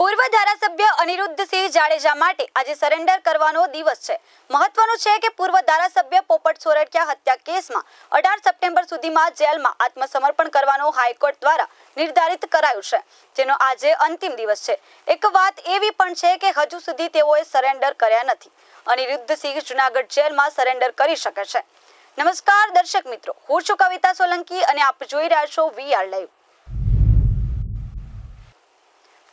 પૂર્વ ધારાસભ્ય અનિરુદ્ધસિંહ જાડેજા માટે આજે સરેન્ડર કરવાનો દિવસ છે. મહત્વનું છે કે પૂર્વ ધારાસભ્ય પોપટ સોરઠિયા હત્યા કેસમાં અઢાર સપ્ટેમ્બર સુધીમાં જેલમાં આત્મસમર્પણ કરવાનો હાઈકોર્ટ દ્વારા નિર્ધારિત કરાયું છે. જેનો આજે અંતિમ દિવસ છે. એક વાત એવી પણ છે કે હજુ સુધી તેઓએ સરેન્ડર કર્યા નથી. અનિરુદ્ધસિંહ જુનાગઢ જેલમાં સરેન્ડર કરી શકે છે. નમસ્કાર દર્શક મિત્રો, હું છું કવિતા સોલંકી અને આપ જોઈ રહ્યા છો વીઆર લાઈવ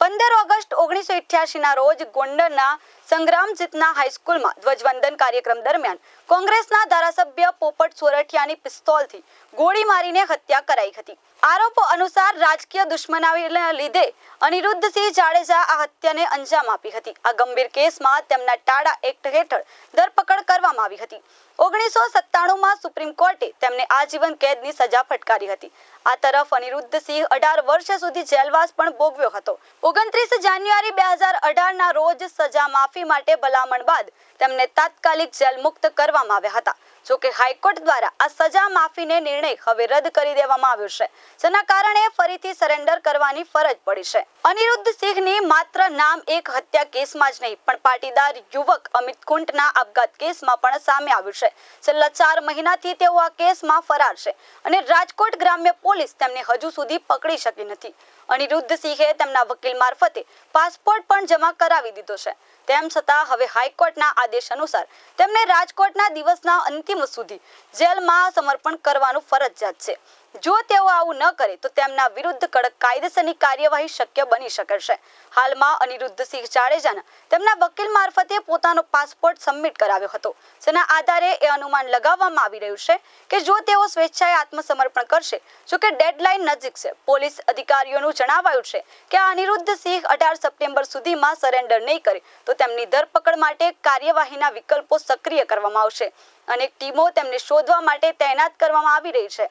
પંદર ઓગસ્ટ ઓગણીસો ના રોજ ગોંડલના સંગ્રામજીતના હાઈસ્કૂલમાં ધ્વજવંદન કાર્યક્રમ દરમિયાન કોંગ્રેસના ધારાસભ્ય પોપટ સોરઠિયાની પિસ્તોલથી ગોળી મારીને હત્યા કરાઈ હતી. આરોપો અનુસાર રાજકીય દુશ્મનાવીના લીધે અનિરુદ્ધસિંહ જાડેજા આ હત્યાને અંજામ આપી હતી. આ ગંભીર કેસમાં તેમના ટાડા એક્ટ હેઠળ ધરપકડ કરવામાં આવી હતી. ઓગણીસો સત્તાણુંમાં સુપ્રીમ કોર્ટે તેમને આજીવન કેદની સજા ફટકારી હતી. આ તરફ અનિરુદ્ધસિંહ અઢાર વર્ષ સુધી જેલવાસ પણ ભોગવ્યો હતો. ઓગણત્રીસ જાન્યુઆરી બે હજાર અઢારના રોજ સજા માફી માટે ભલામણ બાદ તેમને તાત્કાલિક જેલ મુક્ત કરવામાં આવ્યા હતા. જોકે હાઈકોર્ટ દ્વારા આ સજા માફીને નિર્ણય હવે રદ કરી દેવામાં આવ્યો છે, જેના કારણે ફરીથી સરેન્ડર કરવાની ફરજ પડી છે. અનિરુદ્ધ સિંહની માત્ર નામ એક હત્યા કેસમાં જ નહીં, પણ પાટીદાર યુવક અમિત કુંટના આપઘાત કેસમાં પણ સામે આવ્યું છે. છેલ્લા ચાર મહિનાથી તેઓ આ કેસમાં ફરાર છે અને રાજકોટ ગ્રામ્ય પોલીસ તેમને હજુ સુધી પકડી શકી નથી. અનિરુદ્ધ સિંહે તેમના વકીલ મારફતે પાસપોર્ટ પણ જમા કરાવી દીધો છે. તેમ છતાં હવે હાઈકોર્ટના આદેશ અનુસાર તેમને રાજકોટના દિવસના અંતિમ સુધી જેલમાં સમર્પણ કરવાનું ફરજિયાત છે. જો તેઓ આવું ન કરે, તો તેમના વિરુદ્ધ કડક કાયદેસરની કાર્યવાહી શક્ય બની શકે છે. હાલમાં અનિરુદ્ધ સિંહ જાડેજાના તેમના વકીલ મારફતે પોતાનો પાસપોર્ટ સબમિટ કરાવ્યો હતો. જેના આધારે એ અનુમાન લગાવવામાં આવી રહ્યું છે કે જો તેઓ સ્વેચ્છાએ આત્મસમર્પણ કરશે, જો કે ડેડલાઇન નજીક છે. પોલીસ અધિકારીઓનું જણાવાયું છે કે અનિરુદ્ધ સિંહ અઢાર સપ્ટેમ્બર સુધીમાં સરેન્ડર નહીં કરે, તો તેમની ધરપકડ માટે કાર્યવાહીના વિકલ્પો સક્રિય કરવામાં આવશે. અનેક ટીમો તેમને શોધવા માટે તૈનાત કરવામાં આવી રહી છે.